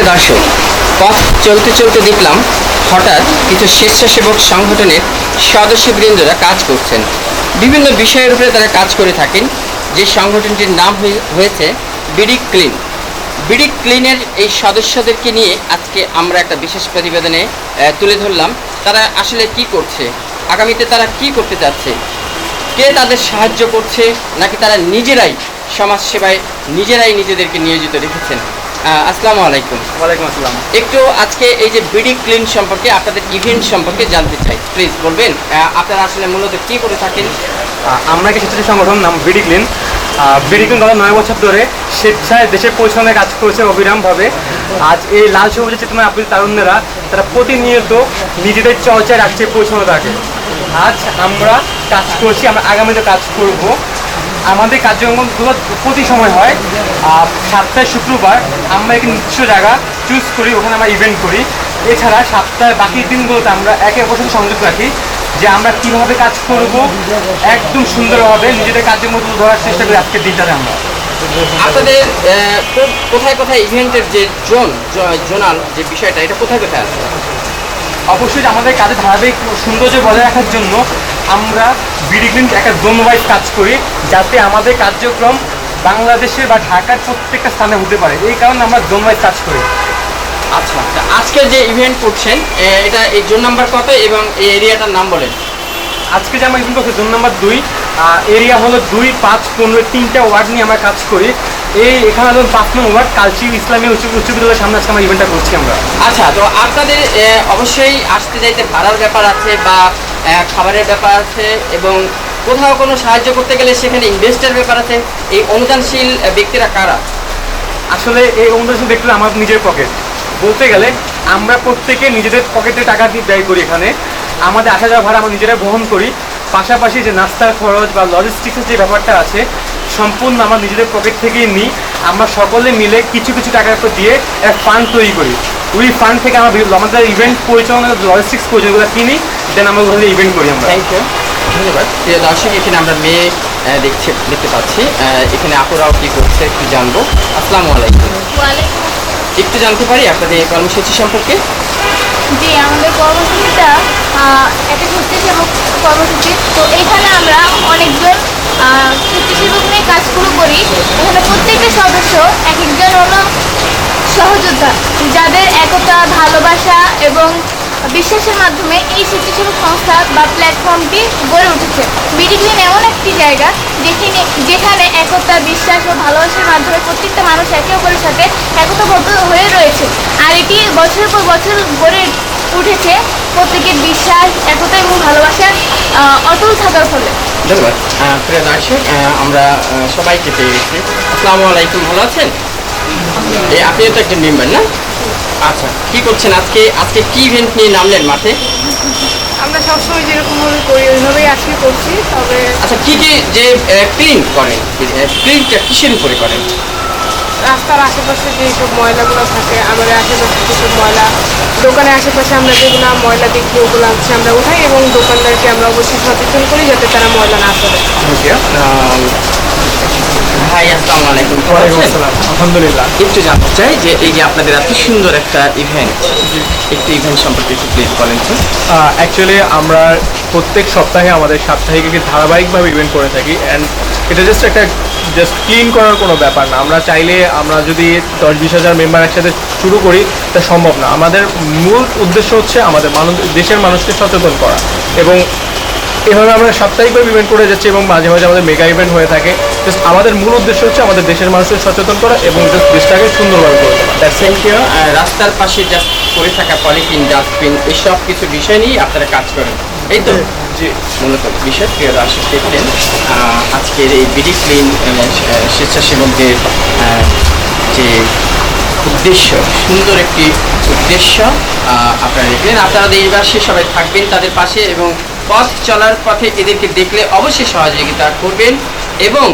প্রিয় দর্শক পথ চলতে চলতে দেখলাম হঠাৎ কিছু স্বেচ্ছাসেবক সংগঠনের সদস্যবৃন্দরা কাজ করছেন। বিভিন্ন বিষয়ের উপরে তারা কাজ করে থাকেন। যে সংগঠনটির নাম হয়েছে বিডি ক্লিন। বিডি ক্লিনের এই সদস্যদেরকে নিয়ে আজকে আমরা একটা বিশেষ প্রতিবেদনে তুলে ধরলাম। তারা আসলে কি করছে? আগামীতে তারা কি করতে চাচ্ছে কে তাদের সাহায্য করছে? নাকি তারা নিজেরাই সমাজ সেবায় নিজেরাই নিজেদেরকে নিয়োজিত রেখেছেন? আসসালামু আলাইকুম। ওয়ালাইকুম আসসালাম। একটু আজকে এই যে বিডি ক্লিন সম্পর্কে আপনাদের ইভেন্ট সম্পর্কে জানতে চাই। প্লিজ বলবেন আপনারা আসলে মূলত কি করে থাকেন? আমরা একটি স্বেচ্ছাসেবী সংগঠন নাম বিডি ক্লিন। বিডি ক্লিন গত নয় বছর ধরে স্বেচ্ছায় দেশের পরিচালনায় কাজ করেছে অবিরামভাবে। আজ এই লাল সবুজের চেতনা আপনি তারুণ্যেরা তারা প্রতিনিয়ত নিজেদের চর্চায় রাখছে পরিচ্ছন্নতাকে আজ আমরা কাজ করছি আমরা আগামীতে কাজ করব। আমাদের কার্যক্রমগুলো প্রতি সময় হয় আহ, সাতটায় শুক্রবার আমরা একটি নির্দিষ্ট জায়গা চুজ করি ওখানে আমরা ইভেন্ট করি। এছাড়া সপ্তাহের বাকি দিনগুলোতে আমরা একে অপরের সাথে সংযোগ রাখি যে আমরা কীভাবে কাজ করব একদম সুন্দরভাবে নিজেদের কাজের মতো ধরার চেষ্টা করি আজকের দিনটাতে আমরা। আপনাদের কোথায় কোথায় ইভেন্টের যে জোন জোনাল যে বিষয়টা এটা কোথায় কোথায় আছে? অবশ্যই আমাদের কাজে ধারাবাহিক সৌন্দর্য বজায় রাখার জন্য আমরা বিডিগ্রিন একটা জোন ওয়াইজ কাজ করি যাতে আমাদের কার্যক্রম বাংলাদেশের বা ঢাকার প্রত্যেকটা স্থানে হতে পারে। এই কারণে আমরা জোন ওয়াইজ কাজ করি। আচ্ছা আজকে যে ইভেন্ট করছেন এটা এই জোন নাম্বার কত এবং এই এরিয়াটার নাম বলেন? আজকে যে আমরা ইভেন্ট করছি জোন নাম্বার দুই এরিয়া হলো দুই পাঁচ পনেরো তিনটা ওয়ার্ড নিয়ে আমরা কাজ করি। এই এখানে হলো পাঁচ নম্বর ওয়ার্ড কালচি ইসলামী উচ্চ উচ্চ বিদ্যালয়ের সামনে আজকে আমরা ইভেন্টটা করছি আমরা। আচ্ছা তো আপনাদের অবশ্যই আসতে যাইতে ভাড়ার ব্যাপার আছে বা খাবারের ব্যাপার আছে এবং কোথাও কোনো সাহায্য করতে গেলে সেখানে ইনভেস্টের ব্যাপার আছে। এই অনুদানশীল ব্যক্তিরা কারা? আসলে এই অনুদানশীল ব্যক্তিরা আমার নিজের পকেট বলতে গেলে, আমরা প্রত্যেকে নিজেদের পকেটে টাকা দিয়ে ব্যয় করি এখানে। আমাদের আসা যাওয়া ভাড়া আমরা নিজেরা বহন করি। পাশাপাশি যে নাস্তার খরচ বা লজিস্টিক্সের যে ব্যাপারটা আছে সম্পূর্ণ আমার নিজেদের পকেট থেকেই নিই। আমরা সকলে মিলে কিছু কিছু টাকা করে দিয়ে একটা ফান্ড তৈরি করি। ওই ফান্ড থেকে আমরা আমাদের ইভেন্ট পরিচালনার লজিস্টিক্স প্রয়োজনগুলো কিনি দেন আমরা ওখানে ইভেন্ট করি আমরা। থ্যাংক ইউ ধন্যবাদ। দর্শক এখানে আমরা মেয়ে দেখছে দেখতে পাচ্ছি। এখানে আপুরাও কি করছে একটু জানব। আসসালামু আলাইকুম। একটু জানতে পারি আপনাদের কর্মসূচি সম্পর্কে? জি, আমাদের কর্মসূচিটা একটা স্বেচ্ছাসেবক কর্মসূচি। তো এখানে আমরা অনেকজন স্বেচ্ছাসেবক নিয়ে কাজ শুরু করি। এখানে প্রত্যেকটা সদস্য এক একজন হলো সহযোদ্ধা, যাদের একতা, ভালোবাসা এবং বিশ্বাসের মাধ্যমে এই স্বেচ্ছাসেবক সংস্থা বা প্ল্যাটফর্মটি গড়ে উঠেছে। বিডিগ্রিন এমন একটি জায়গা যেখানে যেখানে একতা, বিশ্বাস ও ভালোবাসার মাধ্যমে প্রত্যেকটা মানুষ একে অপরের সাথে একতাবদ্ধ এটি বছরের পর বছর গড়ে উঠেছে। প্রত্যেকের বিশ্বাস একতা এবং ভালোবাসার অটল থাকার ফলে। ধন্যবাদ। প্রিয় দর্শক আমরা সবাইকে পেয়ে গেছি। আসসালামু আলাইকুম ভালো আছেন? এই আপনিও তো একজন মেম্বার না? আচ্ছা কি করছেন আজকে? আজকে কি ইভেন্ট নিয়ে নামলেন মাঠে? আমরা সবসময় যেরকমভাবে করি ওইভাবেই আজকে করছি তবে আচ্ছা কি কি যে ক্লিন করেন? ক্লিনটা কিসের উপরে করেন? রাস্তার আশেপাশে যেসব ময়লাগুলো থাকে আমাদের আশেপাশে যেসব ময়লা দোকানের আশেপাশে আমরা যেগুলো ময়লা দেখি ওগুলো হচ্ছে আমরা উঠাই এবং দোকানদারকে আমরা অবশ্যই সচেতন করি যাতে তারা ময়লা না আম, ভাই আসসালামু আলাইকুম? আলহামদুলিল্লাহ। একটু জানতে চাই যে এই যে আপনাদের এত সুন্দর একটা ইভেন্ট একটু ইভেন্ট সম্পর্কে একটু প্লিজ বলেন অ্যাকচুয়ালি আমরা প্রত্যেক সপ্তাহে আমাদের সাপ্তাহিক একটি ধারাবাহিকভাবে ইভেন্ট করে থাকি অ্যান্ড এটা জাস্ট একটা জাস্ট ক্লিন করার কোনো ব্যাপার না। আমরা চাইলে আমরা যদি দশ বিশ হাজার মেম্বার একসাথে শুরু করি তা সম্ভব না। আমাদের মূল উদ্দেশ্য হচ্ছে আমাদের মানুষ দেশের মানুষকে সচেতন করা। এবং এভাবে আমরা সাপ্তাহিকভাবে ইভেন্ট করে যাচ্ছি এবং মাঝে মাঝে আমাদের মেগা ইভেন্ট হয়ে থাকে। জাস্ট আমাদের মূল উদ্দেশ্য হচ্ছে আমাদের দেশের মানুষকে সচেতন করা এবং জাস্ট দেশটাকে সুন্দরভাবে করে তোলা। থ্যাংক ইউ রাস্তার পাশে জাস্ট পড়ে থাকা পলিথিন ডাস্টবিন এসব কিছু বিষয় নিয়ে আপনারা কাজ করেন। এই তো? যে মূলত বিষয়। প্রিয় দর্শক দেখলেন আজকের এই বিডি ক্লিন স্বেচ্ছাসেবকদের যে উদ্দেশ্য সুন্দর একটি উদ্দেশ্য আপনারা দেখলেন। আপনারা দেশবাসী সবাই থাকবেন তাদের পাশে এবং পথ চলার পথে এদেরকে দেখলে অবশ্যই সহযোগিতা করবেন এবং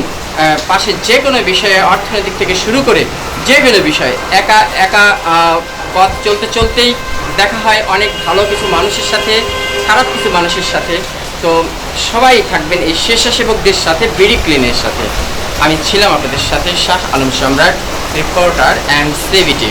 পাশে যে কোনো বিষয়ে অর্থনৈতিক থেকে শুরু করে যে কোনো বিষয়ে একা একা পথ চলতে চলতেই দেখা হয় অনেক ভালো কিছু মানুষের সাথে, খারাপ কিছু মানুষের সাথে। তো সবাই থাকবেন এই স্বেচ্ছাসেবকদের সাথে, বিডি ক্লিনের সাথে। আমি ছিলাম আপনাদের সাথে শাহ আলম সম্রাট রিপোর্টার অ্যান্ড সেভিটি